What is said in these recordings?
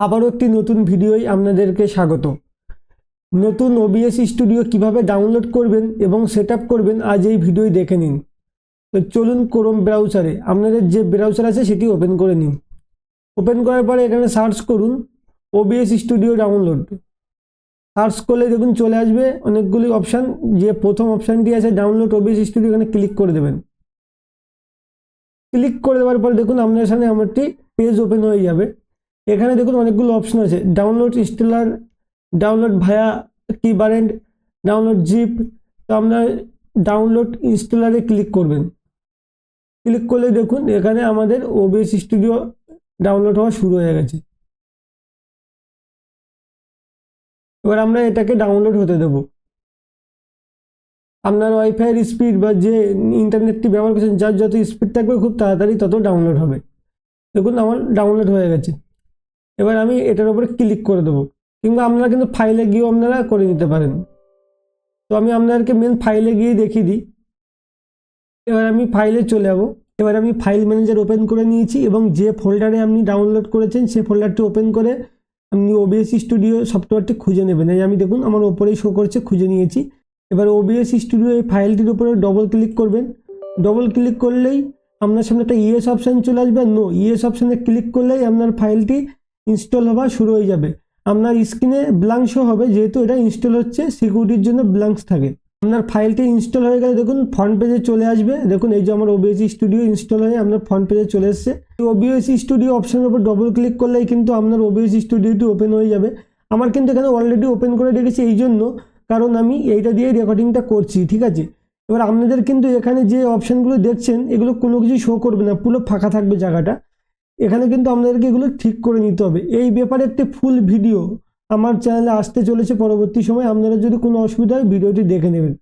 আবারও একটি নতুন ভিডিওয় আপনাদেরকে স্বাগত। নতুন ওবিএস স্টুডিও কীভাবে ডাউনলোড করবেন এবং সেট করবেন আজ এই ভিডিওই দেখে নিন। তো চলুন ক্রোম ব্রাউজারে আপনাদের যে ব্রাউজার আছে সেটি ওপেন করে নিন। ওপেন করার পরে এখানে সার্চ করুন ওবিএস স্টুডিও ডাউনলোড সার্চ করলে দেখুন চলে আসবে অনেকগুলি অপশান যে প্রথম অপশানটি আছে ডাউনলোড ওবিএস স্টুডিও এখানে ক্লিক করে দেবেন। ক্লিক করে দেওয়ার পরে দেখুন আপনার সামনে আমারটি পেজ ওপেন হয়ে যাবে। এখানে দেখুন অনেকগুলো অপশন আছে ডাউনলোড ইনস্টলার ডাউনলোড ভায়া কিবারেন্ট ডাউনলোড জিপ তো আপনার ডাউনলোড ইনস্টলারে ক্লিক করবেন। ক্লিক করলে দেখুন এখানে আমাদের ওবিএস স্টুডিও ডাউনলোড হওয়া শুরু হয়ে গেছে। এবার আমরা এটাকে ডাউনলোড হতে দেব। আপনার ওয়াইফাইয়ের স্পিড বা যে ইন্টারনেটটি ব্যবহার করছেন, যার যত স্পিড থাকবে, খুব তাড়াতাড়ি তত ডাউনলোড হবে। দেখুন আমার ডাউনলোড হয়ে গেছে। এবার আমি এটার উপরে ক্লিক করে দেবো। কিংবা আপনারা কিন্তু ফাইলে গিয়েও আপনারা করে নিতে পারেন। তো আমি আপনাদেরকে মেন ফাইলে গিয়ে দেখিয়ে দিই। এবার আমি ফাইলে চলে যাব। এবার আমি ফাইল ম্যানেজার ওপেন করে নিয়েছি এবং যে ফোল্ডারে আপনি ডাউনলোড করেছেন, সেই ফোল্ডারটি ওপেন করে আপনি ওবিএস স্টুডিও সফটওয়্যারটি খুঁজে নেবেন। এই আমি দেখুন, আমার ওপরেই শো করছে, খুঁজে নিয়েছি। এবার ওবিএস স্টুডিও এই ফাইলটির উপরে ডবল ক্লিক করবেন। ডবল ক্লিক করলেই আপনার সামনে একটা ইএস অপশান চলে আসবে। নো ইএস অপশানে ক্লিক করলেই আপনার ফাইলটি ইনস্টল হওয়া শুরু হয়ে যাবে। আপনার স্ক্রিনে ব্ল্যাঙ্ক শো হবে, যেহেতু এটা ইনস্টল হচ্ছে সিকিউরিটির জন্য ব্ল্যাঙ্কস থাকে। আপনার ফাইলটি ইনস্টল হয়ে গেলে দেখুন ফ্রন্ট পেজে চলে আসবে। দেখুন, এই যে আমার ওবিএসি স্টুডিও ইনস্টল হয়ে আপনার ফ্রন্ট পেজে চলে এসছে। ওবিএস স্টুডিও অপশনের উপর ডবল ক্লিক করলেই কিন্তু আপনার ওবিএস স্টুডিওটি ওপেন হয়ে যাবে। আমার কিন্তু এখানে অলরেডি ওপেন করে রেখেছি এই জন্য, কারণ আমি এইটা দিয়ে রেকর্ডিংটা করছি, ঠিক আছে? এবার আপনাদের কিন্তু এখানে যে অপশানগুলো দেখছেন, এগুলো কোনো কিছু শো করবে না, পুরো ফাঁকা থাকবে জায়গাটা। এখানে কিন্তু আপনাদেরকে এগুলো ঠিক করে নিতে হবে। এই ব্যাপারে একটি ফুল ভিডিও আমার চ্যানেলে আসতে চলেছে পরবর্তী সময়। আপনারা যদি কোনো অসুবিধা হয় ভিডিওটি দেখে নেবেন।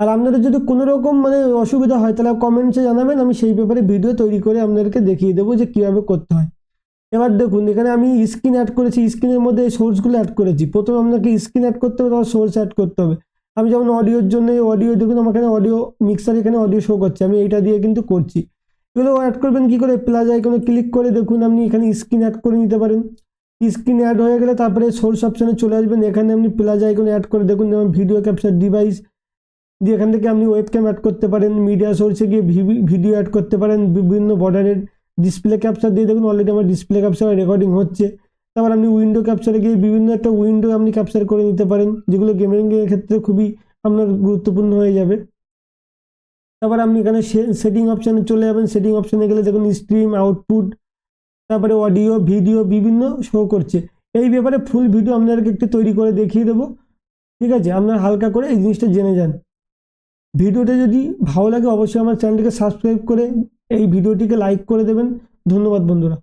আর আপনাদের যদি কোনো রকম মানে অসুবিধা হয়, তাহলে কমেন্টসে জানাবেন। আমি সেই ব্যাপারে ভিডিও তৈরি করে আপনাদেরকে দেখিয়ে দেবো যে কীভাবে করতে হয়। এবার দেখুন, এখানে আমি স্ক্রিন অ্যাড করেছি। স্ক্রিনের মধ্যে এই সোর্সগুলো অ্যাড করেছি। প্রথমে আপনাকে স্ক্রিন অ্যাড করতে হবে, তারপর সোর্স অ্যাড করতে হবে। আমি যেমন অডিওর জন্য অডিও দেখুন, আমার এখানে অডিও মিক্সার এখানে অডিও শো করছে। আমি এইটা দিয়ে কিন্তু করছি। এগুলো অ্যাড করবেন কি করে? প্লাস আইকনে ক্লিক করে দেখুন, আপনি এখানে স্ক্রিন অ্যাড করে নিতে পারেন। স্ক্রিন অ্যাড হয়ে গেলে তারপরে সোর্স অপশানে চলে আসবেন। এখানে আপনি প্লাস আইকনে অ্যাড করে দেখুন, যেমন ভিডিও ক্যাপচার ডিভাইস দিয়ে এখান থেকে আপনি ওয়েব ক্যাম অ্যাড করতে পারেন মিডিয়া সোর্সে গিয়ে ভিডিও অ্যাড করতে পারেন, বিভিন্ন বর্ডারের ডিসপ্লে ক্যাপচার দিয়ে দেখুন অলরেডি আমার ডিসপ্লে ক্যাপচার রেকর্ডিং হচ্ছে। তারপর আপনি উইন্ডো ক্যাপচারে গিয়ে বিভিন্ন একটা উইন্ডো আপনি ক্যাপচার করে নিতে পারেন, যেগুলো গেমিংয়ের ক্ষেত্রে খুবই আপনার গুরুত্বপূর্ণ হয়ে যাবে। তারপর আপনি এখানে সেটিং অপশানে চলে যাবেন। সেটিং অপশানে গেলে দেখুন স্ট্রিম আউটপুট তারপরে অডিও ভিডিও বিভিন্ন শো করছে। এই ব্যাপারে ফুল ভিডিও আপনাদেরকে একটু তৈরি করে দেখিয়ে দেবো। ঠিক আছে? আপনার হালকা করে এই জিনিসটা জেনে যান। ভিডিওটা যদি ভালো লাগে অবশ্যই আমার চ্যানেলটিকে সাবস্ক্রাইব করে এই ভিডিওটিকে লাইক করে দেবেন। ধন্যবাদ বন্ধুরা।